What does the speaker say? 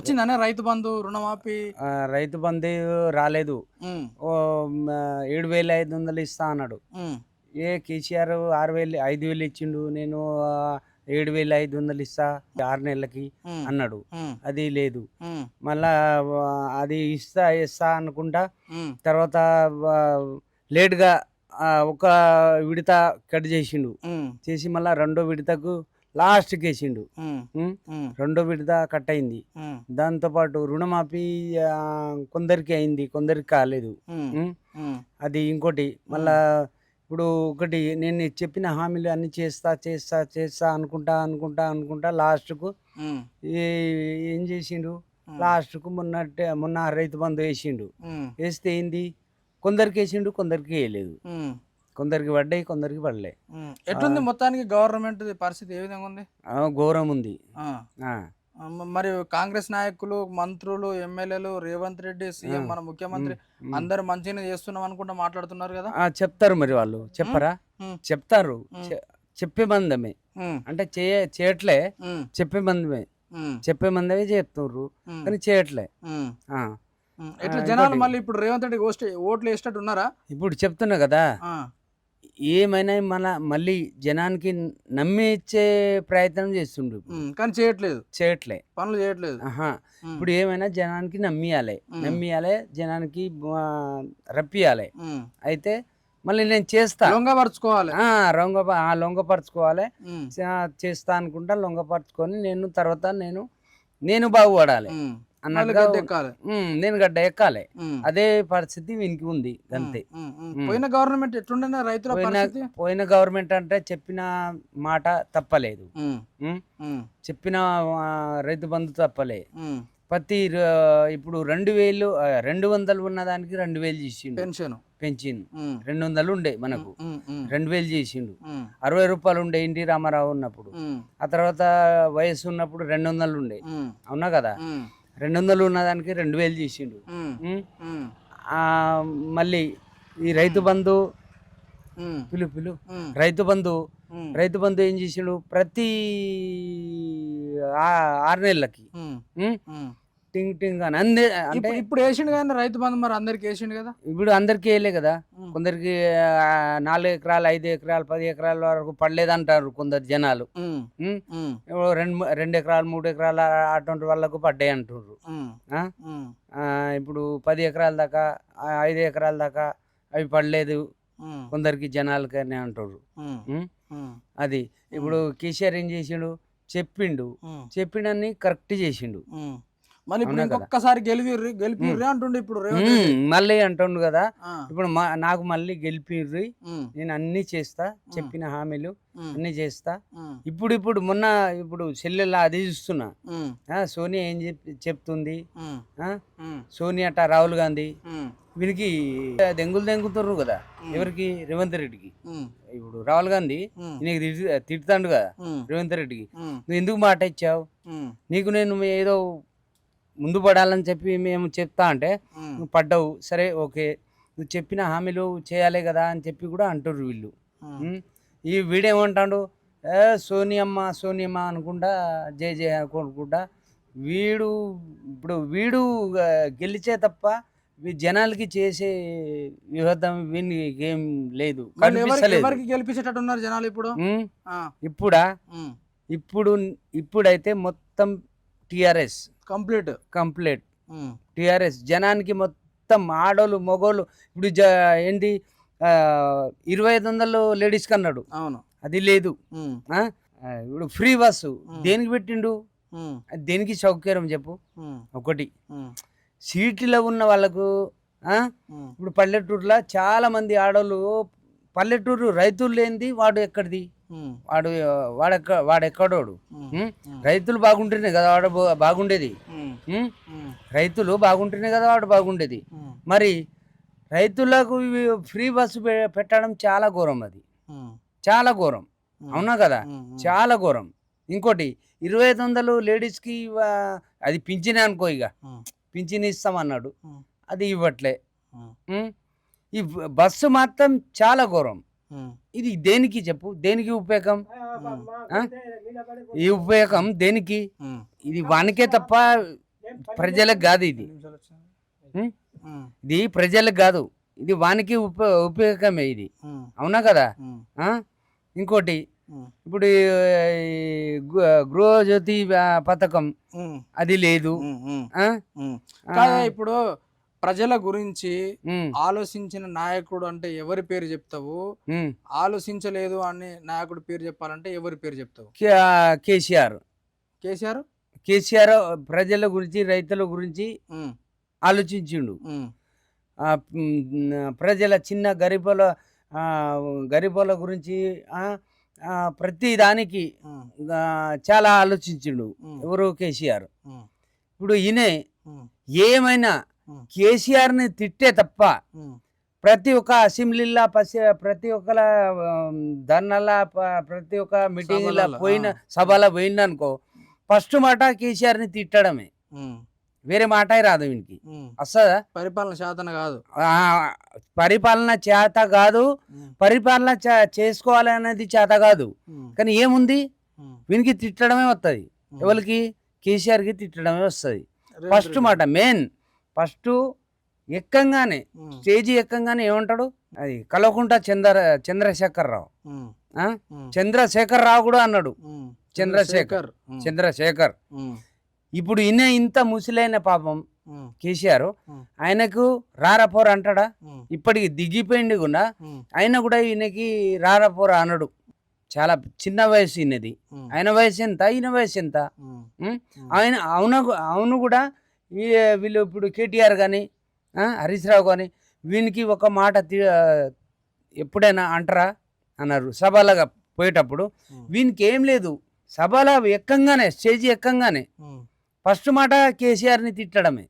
వచ్చిందనే రైతు బంధు రుణమాఫీ? రైతు బంధు రాలేదు. ఏడు వేల ఐదు వందలు ఇస్తా అన్నాడు. ఏ కేసీఆర్ ఆరు వేలు ఐదు వేలు ఇచ్చిండు. నేను ఏడు వేల ఐదు వందలు ఇస్తా ఆరు నెలలకి అన్నాడు. అది లేదు. మళ్ళా అది ఇస్తా ఇస్తా అనుకుంటా. తర్వాత లేట్గా ఒక విడత కట్ చేసిండు. చేసి మళ్ళా రెండో విడతకు లాస్ట్కి వేసిండు రెండో విడత కట్ అయింది. దాంతోపాటు రుణమాఫీ కొందరికి అయింది కొందరికి కాలేదు. అది ఇంకోటి. మళ్ళా ఇప్పుడు ఒకటి నేను చెప్పిన హామీలు అన్ని చేస్తా చేస్తా చేస్తా అనుకుంటా అనుకుంటా అనుకుంటా లాస్ట్కు ఏ- ఏం చేసిండు? లాస్ట్కు మొన్న మొన్న రైతు బంధు వేసిండు. వేస్తే ఏంది? కొందరికి వేసిండు కొందరికి వేయలేదు. కొందరికి పడ్డాయి కొందరికి పడలే. ఎట్లుంది మొత్తానికి గవర్నమెంట్ పరిస్థితి? ఏ విధంగా ఉంది? ఘోరం ఉంది. మరి కాంగ్రెస్ నాయకులు మంత్రులు ఎమ్మెల్యేలు రేవంత్ రెడ్డి సీఎం మన ముఖ్యమంత్రి. అందరు మంచిగానే చేస్తున్నాం అనుకుంటా మాట్లాడుతున్నారు కదా? చెప్తారు మరి వాళ్ళు. చెప్పరా? చెప్తారు. చెప్పే మందమే. అంటే చేయ చేయట్లే. చెప్పే మందమే. చెప్పే మందమే ఉమ్, కానీ చేయట్లే. ఎట్లా ఆ, జనాలు. మళ్ళీ ఇప్పుడు రేవంత్ రెడ్డి ఓట్లు వేసేటట్టు ఉన్నారా? ఇప్పుడు చెప్తున్నా కదా. ఏమైనా మన మళ్ళీ జనానికి నమ్మి ఇచ్చే ప్రయత్నం. ఉమ్, కానీ చేయట్లేదు. చేయట్లే. పనులు చేయట్లేదు. ఇప్పుడు ఏమైనా జనానికి నమ్మియాలి. నమ్మియాలి జనానికి రప్పియాలి. అయితే మళ్ళీ నేను చేస్తా. లొంగపరుచుకోవాలి లొంగ లొంగపరచుకోవాలి చేస్తా అనుకుంటా లొంగపరచుకొని నేను తర్వాత నేను నేను బాగుపడాలి. అన్నట్టుగా ఎక్కాలి. నేను గడ్డ ఎక్కాలి. అదే పరిస్థితి వీనికి ఉంది అంతే. పోయిన గవర్నమెంట్ ఎట్లుండే రైతుల పోయిన గవర్నమెంట్ అంటే చెప్పిన మాట తప్పలేదు. చెప్పిన రైతు బంధు తప్పలే. ప్రతి ఇప్పుడు రెండు వేలు రెండు వందలు ఉన్న దానికి రెండు వేలు చేసిండు. పెన్షన్. పెంచిండు రెండు వందలు ఉండే మనకు. రెండు వేలు చేసిండు. అరవై రూపాయలు ఉండే ఎన్టీ రామారావు ఉన్నప్పుడు. ఆ తర్వాత వయసు ఉన్నప్పుడు రెండు వందలు ఉండే. అవునా కదా? రెండు వందలు ఉన్న దానికి రెండు వేలు చేసిండు మళ్ళీ ఈ రైతు బంధు పిలు పిలు. రైతు బంధు రైతు బంధు ఏం చేసిండు? ప్రతి ఆరు నెలలకి. టింగ్ టింగ్ అని. అందే అంటే ఇప్పుడు వేసిండు కానీ రైతు బంధు మరి అందరికి వేసిండు కదా? ఇప్పుడు అందరికీ వేయలే కదా. కొందరికి నాలుగు ఎకరాలు ఐదు ఎకరాలు పది ఎకరాల వరకు పడలేదంటారు కొందరు జనాలు. రెండు రెండు ఎకరాలు మూడు ఎకరాలు అటువంటి వాళ్ళకు పడ్డాయి ఆ, ఇప్పుడు పది ఎకరాల దాకా ఐదు ఎకరాల దాకా అవి పడలేదు కొందరికి జనాలకనే అంటారు అది ఇప్పుడు కేసీఆర్ ఏం చేసిండు? చెప్పిండు. చెప్పిండని కరెక్ట్ చేసిండు. మళ్ళీ ఇప్పుడు? ఇంకొకసారి గెలిపిర్రి గెలిపిర్రి అంటుండే ఇప్పుడు మళ్ళీ అంటుండు కదా? ఇప్పుడు నాకు మళ్ళీ గెలిపిర్రి నేను అన్ని చేస్తా చెప్పిన హామీలు అన్ని చేస్తా. ఇప్పుడు ఇప్పుడు మొన్న ఇప్పుడు సెల్లెల్లా అది చూస్తున్నా. సోనియా ఏం చెప్ చెప్తుంది? సోనియా అట రాహుల్ గాంధీ. వీరికి దెంగులు దెంగుతుర్రు కదా? ఎవరికి? రేవంత్ రెడ్డికి. ఇప్పుడు రాహుల్ గాంధీ నీకు తిడుతాండు కదా? రేవంత్ రెడ్డికి. నువ్వు ఎందుకు మాట ఇచ్చావు? నీకు నేను ఏదో ముందు పడాలని చెప్పి మేము చెప్తా అంటే నువ్వు పడ్డావు. సరే ఓకే. నువ్వు చెప్పిన హామీలు చేయాలి కదా అని చెప్పి కూడా అంటుర్రు వీళ్ళు. ఈ వీడేమంటాడు ఏ సోనియమ్మ సోనియమ్మ అనుకుంటా జయ జయ అనుకుంటా. వీడు ఇప్పుడు వీడు గెలిచే తప్ప జనాలకి చేసే వివాదం వీనికి ఏం లేదు. మళ్ళీ ఎవరికి కనిపిస్తలేదు. ఎవరికి గెలిపించేటట్టు ఉన్నారు జనాలు ఇప్పుడు? ఇప్పుడా? ఇప్పుడు ఇప్పుడైతే మొత్తం టిఆర్ఎస్. కంప్లీట్. కంప్లీట్. టిఆర్ఎస్. జనానికి మొత్తం ఆడోళ్ళు మగోళ్ళు ఇప్పుడు జ ఏంటి ఇరవై ఐదు వందలు లేడీస్కి అన్నాడు అవును. అది లేదు. ఇప్పుడు ఫ్రీ బస్సు. దేనికి పెట్టిండు? దేనికి సౌకర్యం చెప్పు? ఒకటి. సీట్లో ఉన్న వాళ్ళకు ఇప్పుడు పల్లెటూరులో చాలా మంది ఆడోళ్ళు పల్లెటూరు రైతులు లేనిది వాడు ఎక్కడిది? వాడు వాడెక్క వాడెక్కడోడు? రైతులు బాగుంటేనే కదా వాడు బాగుండేది. రైతులు బాగుంటేనే కదా వాడు బాగుండేది. మరి రైతులకు ఫ్రీ బస్సు పెట్టడం చాలా ఘోరం అది. చాలా ఘోరం. అవునా కదా? చాలా ఘోరం. ఇంకోటి ఇరవై ఐదు వందలు లేడీస్కి అది పింఛనే అనుకో ఇక పింఛన్ ఇస్తామన్నాడు అది ఇవ్వట్లే? ఈ బస్సు మాత్రం చాలా ఘోరం. ఇది దేనికి చెప్పు? దేనికి ఉపయోగం? ఈ ఉపయోగం దేనికి? ఇది వానికే తప్ప ప్రజలకు కాదు ఇది. ఇది ప్రజలకు కాదు. ఇది వానికి ఉప ఉపయోగమే ఇది. అవునా కదా? ఇంకోటి ఇప్పుడు గృహజ్యోతి పథకం అది లేదు. ఇప్పుడు ప్రజల గురించి ఆలోచించిన నాయకుడు అంటే ఎవరి పేరు చెప్తావు. ఆలోచించలేదు అని నాయకుడు పేరు చెప్పాలంటే ఎవరి పేరు చెప్తావు? కేసీఆర్. కేసీఆర్? కేసీఆర్ ప్రజల గురించి రైతుల గురించి ఆలోచించిండు. ప్రజల చిన్న గరీబుల గరీబుల గురించి ప్రతి దానికి చాలా ఆలోచించిండు ఎవరు? కేసీఆర్. ఇప్పుడు ఈయన ఏమైనా ఉమ్, కేసీఆర్ని తిట్టే తప్ప ప్రతి ఒక్క అసెంబ్లీలో పసి ప్రతి ఒక్కల ధర్నాల ప్రతి ఒక్క మీటింగ్లో పోయిన. సభలో పోయిందనుకో ఫస్ట్ మాట కేసీఆర్ని తిట్టడమే. ఉమ్, వేరే మాట రాదు వీనికి. వస్తుందా పరిపాలన శాతన కాదు. పరిపాలన చేత కాదు. పరిపాలన చేసుకోవాలి అనేది చేత కాదు. కానీ ఏముంది? వీనికి తిట్టడమే వస్తుంది. ఎవరికి? కేసీఆర్కి తిట్టడమే వస్తుంది. ఫస్ట్. మాట మెయిన్. ఫస్ట్ ఎక్కంగానే స్టేజీ ఎక్కంగానే ఏమంటాడు? అది కలవకుంట చంద్ర చంద్రశేఖర్ రావు చంద్రశేఖర్ రావు కూడా అన్నాడు. చంద్రశేఖర్. చంద్రశేఖర్. ఇప్పుడు ఈయన ఇంత ముసిలైన పాపం కేసీఆర్. ఆయనకు రారపోర అంటాడా? ఇప్పటికి దిగిపోయింది కూడా ఆయన కూడా ఈయనకి రారపోర అనడు. చాలా చిన్న వయసు ఈయనది. ఆయన వయసు ఎంత? ఈయన వయసు ఎంత. ఆయన అవును అవును కూడా ఈ వీళ్ళు ఇప్పుడు కేటీఆర్ కానీ హరీష్ రావు కానీ వీనికి ఒక మాట ఎప్పుడైనా అంటారా? అన్నారు. సభలుగా పోయేటప్పుడు వీనికి ఏం లేదు. సభలో ఎక్కంగానే స్టేజ్ ఎక్కంగానే ఫస్ట్ మాట కేసీఆర్ని తిట్టడమే.